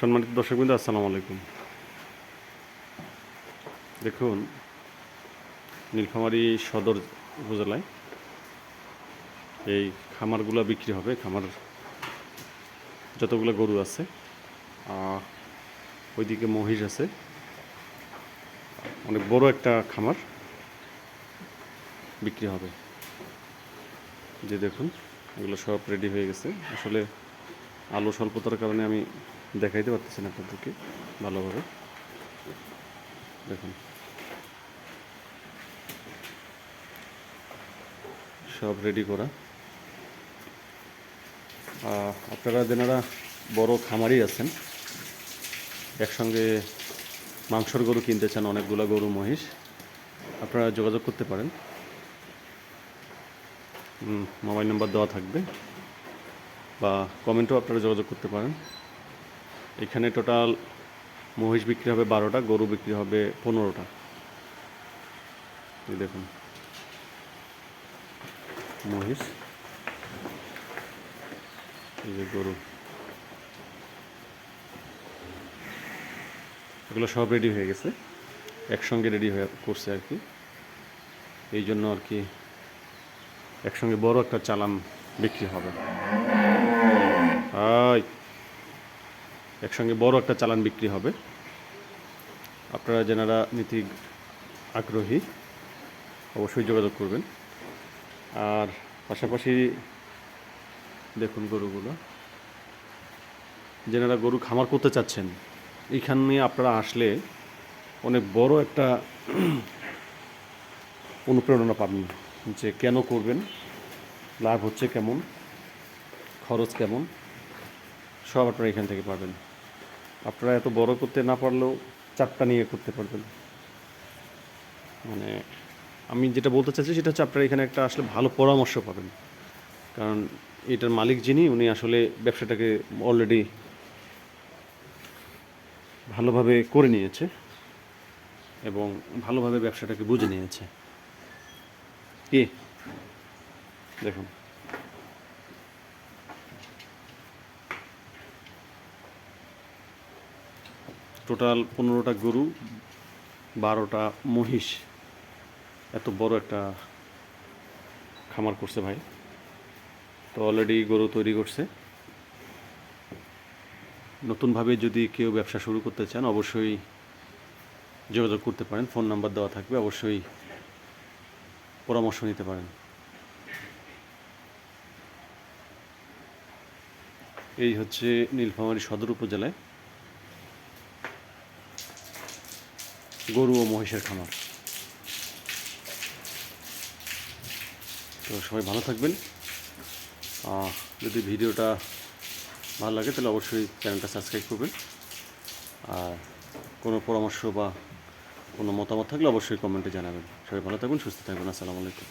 সম্মানিত দর্শকবৃন্দ, আসসালামু আলাইকুম। দেখুন, নীলফামারী সদর উপজেলায় এই খামারগুলো বিক্রি হবে। খামার যতগুলো গরু আছে ওইদিকে মহিষ আছে। অনেক বড় একটা খামার বিক্রি হবে। যে দেখুন, এগুলো সব রেডি হয়ে গেছে। আসলে আলো স্বল্পতার কারণে আমি দেখাইতে পারতেছেন আপনাদেরকে ভালোভাবে। দেখুন। সব রেডি করা। আপনারা যেনারা বড় খামারি আছেন, একসঙ্গে মাংসর গরু কিনতে চান, অনেকগুলো গরু, মহিষ, আপনারা যোগাযোগ করতে পারেন। মোবাইল নাম্বার দেওয়া থাকবে বা কমেন্টও আপনারা যোগাযোগ করতে পারেন। এখানে টোটাল মহিষ বিক্রি হবে বারোটা, গরু বিক্রি হবে পনেরোটা। দেখুন। মহিষ। এই যে গরু। এগুলো সব রেডি হয়ে গেছে। একসঙ্গে রেডি হয়ে করছে আর কি। এই জন্য আর কি একসঙ্গে বড় একটা চালান বিক্রি হবে। আয়! একসঙ্গে বড় একটা চালান বিক্রি হবে। আপনারা যেনারা নীতি আগ্রহী, অবশ্যই যোগাযোগ করবেন। আর পাশাপাশি দেখুন গরুগুলো। যেনারা গরু খামার করতে চাচ্ছেন এইখানে আপনারা আসলে অনেক বড় একটা অনুপ্রেরণা পাবেন যে কেন করবেন, লাভ হচ্ছে কেমন, খরচ কেমন, সব আপনারা এখান থেকে পাবেন। আপনারা এত বড় করতে না পারলেও চারটা নিয়ে করতে পারবেন। মানে আমি যেটা বলতে চাচ্ছি সেটা হচ্ছে আপনারা এখানে একটা আসলে ভালো পরামর্শ পাবেন। কারণ এটার মালিক যিনি, উনি আসলে ব্যবসাটাকে অলরেডি ভালোভাবে করে নিয়েছে এবং ভালোভাবে ব্যবসাটাকে বুঝে নিয়েছে। কি? দেখুন। টোটাল পনেরোটা গরু, বারোটা মহিষ। এত বড় একটা খামার করছে ভাই। তো অলরেডি গরু তৈরি করছে। নতুনভাবে যদি কেউ ব্যবসা শুরু করতে চান, অবশ্যই যোগাযোগ করতে পারেন। ফোন নাম্বার দেওয়া থাকবে, অবশ্যই পরামর্শ নিতে পারেন। এই হচ্ছে নীলফামারী সদর উপজেলায়। গরু ও মহিষের খামার। তো সবাই ভালো থাকবেন। যদি ভিডিওটা ভালো লাগে তাহলে অবশ্যই চ্যানেলটা সাবস্ক্রাইব করবেন। আর কোনো পরামর্শ বা কোনো মতামত থাকলে অবশ্যই কমেন্টে জানাবেন। সবাই ভালো থাকুন, সুস্থ থাকবেন আসসালামু আলাইকুম।